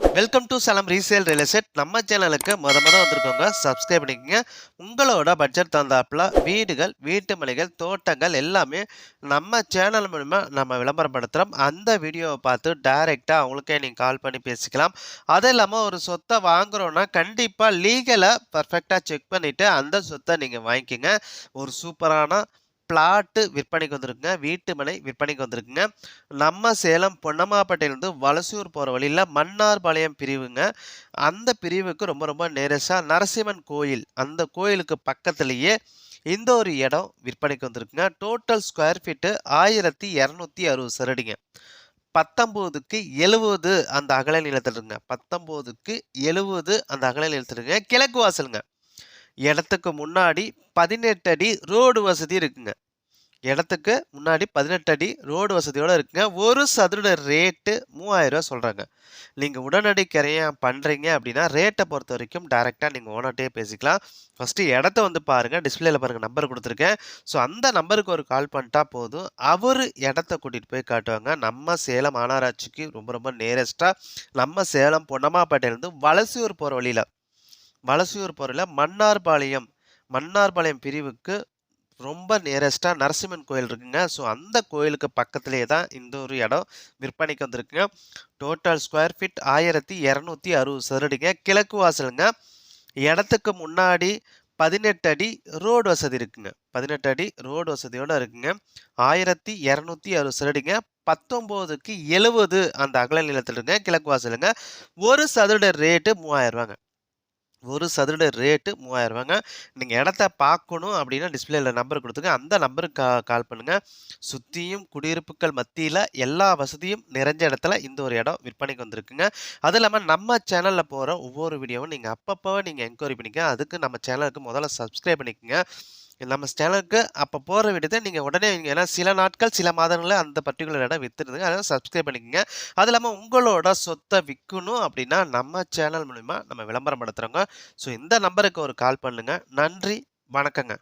Welcome to Salem resale real estate நம்ம சேனலுக்கு முத முத வந்திருக்கோங்க சப்ஸ்கிரைப் பண்ணிக்கோங்க. உங்களோட பட்ஜெட் தந்தாப்புல வீடுகள் வீட்டு மனைகள் தோட்டங்கள் எல்லாமே நம்ம சேனல் மூலிமா நம்ம விளம்பரப்படுத்துகிறோம் அந்த வீடியோவை பார்த்து டைரெக்டாக அவங்களுக்கே நீங்கள் கால் பண்ணி பேசிக்கலாம். அதுவும் இல்லாமல் ஒரு சொத்தை வாங்குறோன்னா கண்டிப்பாக லீகலாக பர்ஃபெக்டாக செக் பண்ணிவிட்டு அந்த சொத்தை நீங்கள் வாங்கிக்கோங்க. ஒரு சூப்பரான பிளாட்டு விற்பனைக்கு வந்திருக்குங்க வீட்டு மனை விற்பனைக்கு வந்திருக்குங்க. நம்ம சேலம் பொன்னம்மாப்பேட்டையிலேருந்து வலசூர் போகிற வழியில் மன்னார்பாளையம் பிரிவுங்க. அந்த பிரிவுக்கு ரொம்ப ரொம்ப நேரஸாக நரசிம்மன் கோயில் அந்த கோயிலுக்கு பக்கத்துலேயே இந்த ஒரு இடம் விற்பனைக்கு வந்திருக்குங்க. டோட்டல் ஸ்கொயர் ஃபீட்டு ஆயிரத்தி இரநூத்தி அறுபது சரடிங்க. பத்தொம்போதுக்கு எழுபது அந்த அகல நிலத்தில் இருங்க பத்தொம்போதுக்கு எழுபது அந்த அகல நிலத்தில் இருங்க கிழக்கு வாசலுங்க. இடத்துக்கு முன்னாடி பதினெட்டு அடி ரோடு வசதி இருக்குங்க. இடத்துக்கு முன்னாடி பதினெட்டு அடி ரோடு வசதியோடு இருக்குங்க. ஒரு சதுர ரேட்டு மூவாயிரம் ரூபா சொல்கிறாங்க நீங்கள் உடனடி கிரையம் பண்ணுறீங்க அப்படின்னா ரேட்டை பொறுத்த வரைக்கும் டேரெக்டாக நீங்கள் ஓனர்கிட்டே பேசிக்கலாம். ஃபஸ்ட்டு இடத்த வந்து பாருங்கள் டிஸ்பிளேயில் பாருங்கள் நம்பர் கொடுத்துருக்கேன். ஸோ அந்த நம்பருக்கு ஒரு கால் பண்ணிட்டா போதும். அவர் இடத்த கூட்டிகிட்டு போய் காட்டுவாங்க. நம்ம சேலம் மாநகராட்சிக்கு ரொம்ப ரொம்ப நேரஸ்ட்டாக நம்ம சேலம் பொன்னம்மாப்பேட்டையிலேருந்து வலசியூர் போகிற வழியில். மலசியூர் போரில் மன்னார்பாளையம் மன்னார்பாளையம் பிரிவுக்கு ரொம்ப நியரஸ்ட்டாக நரசிம்மன் கோயில் இருக்குங்க. ஸோ அந்த கோயிலுக்கு பக்கத்துலேயே தான் இந்த ஒரு இடம் விற்பனைக்கு வந்திருக்குங்க. டோட்டல் ஸ்கொயர் ஃபீட் ஆயிரத்தி இரநூத்தி அறுபது சதுரடிங்க. கிழக்கு வாசலுங்க. இடத்துக்கு முன்னாடி பதினெட்டு அடி ரோடு வசதி இருக்குங்க. பதினெட்டு அடி ரோடு வசதியோடு இருக்குங்க. ஆயிரத்தி இரநூத்தி அறுபது சதுரடிங்க. பத்தொம்போதுக்கு எழுபது அந்த அகல நிலத்தில் இருக்குங்க கிழக்கு வாசலுங்க. ஒரு சதுர ரேட்டு மூவாயிரம் ரூபாங்க. ஒரு சதுர ரேட்டு மூவாயிரம் ரூபாங்க. நீங்கள் இடத்த பார்க்கணும் அப்படின்னா டிஸ்பிளேல நம்பர் கொடுத்துங்க அந்த நம்பருக்கு கா கால் பண்ணுங்கள் சுற்றியும் குடியிருப்புகள் மத்தியில் எல்லா வசதியும் நிறைஞ்ச இடத்துல இந்த ஒரு இடம் விற்பனைக்கு வந்திருக்குங்க. அதுவும் இல்லாமல் நம்ம சேனலில் போகிற ஒவ்வொரு வீடியோவும் நீங்கள் அப்பப்போ நீங்கள் என்கொயரி பண்ணிக்க. அதுக்கு நம்ம சேனலுக்கு முதல்ல சப்ஸ்கிரைப் பண்ணிக்கோங்க. நம்ம சேனலுக்கு அப்போ போகிற விடத்தை நீங்கள் உடனே நீங்கள் ஏன்னா சில நாட்கள் சில மாதங்களில் அந்த பர்டிகுலர் இடம் விற்றுருதுங்க அதனால் சப்ஸ்கிரைப் பண்ணிக்கோங்க. அது இல்லாமல் உங்களோட சொத்தை விற்கணும் அப்படின்னா நம்ம சேனல் மூலிமா நம்ம விளம்பரம் படுத்துகிறோங்க ஸோ இந்த நம்பருக்கு ஒரு கால் பண்ணுங்கள் நன்றி. வணக்கங்க.